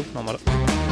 No Vámonos.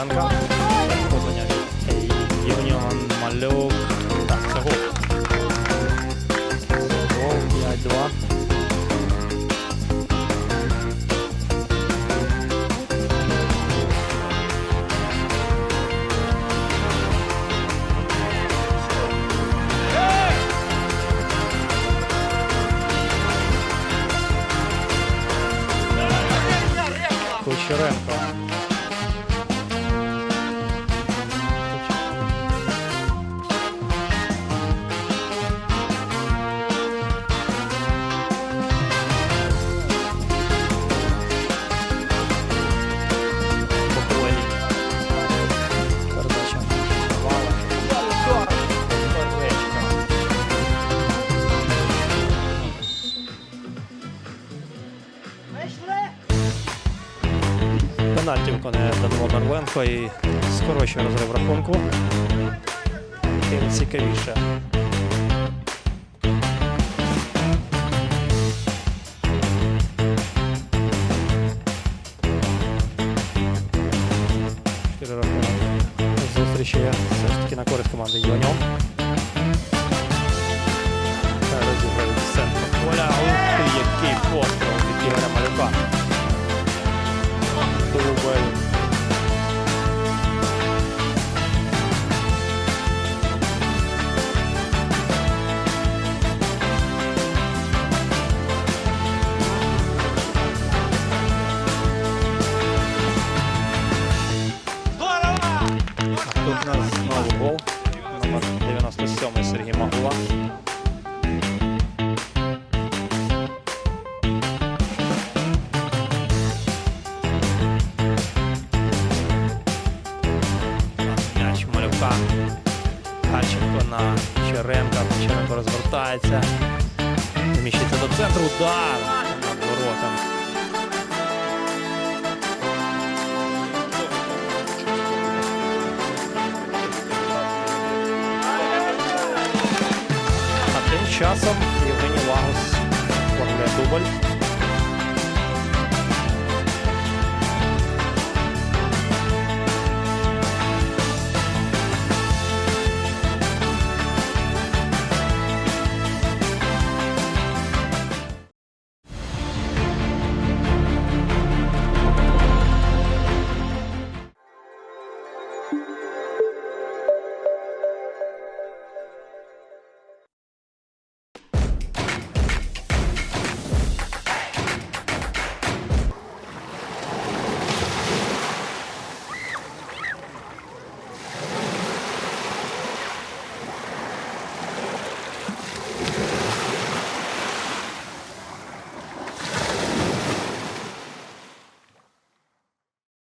Бондаренка. Євніон Малюк. Так, це Пенальті виконує Данило Мерленко і скорочує розрив рахунку. Тим цікавіше. Чотири рахунок зустрічі все ж таки на користь команди Юніон. Нас гол. Номер 97 Сергій Магула. М'яч Малюка. Харченко на Черенка. Черенко розвертається. Зміщується до центру. Удар над воротом. часом Євгеній Лагус оформляє дубль.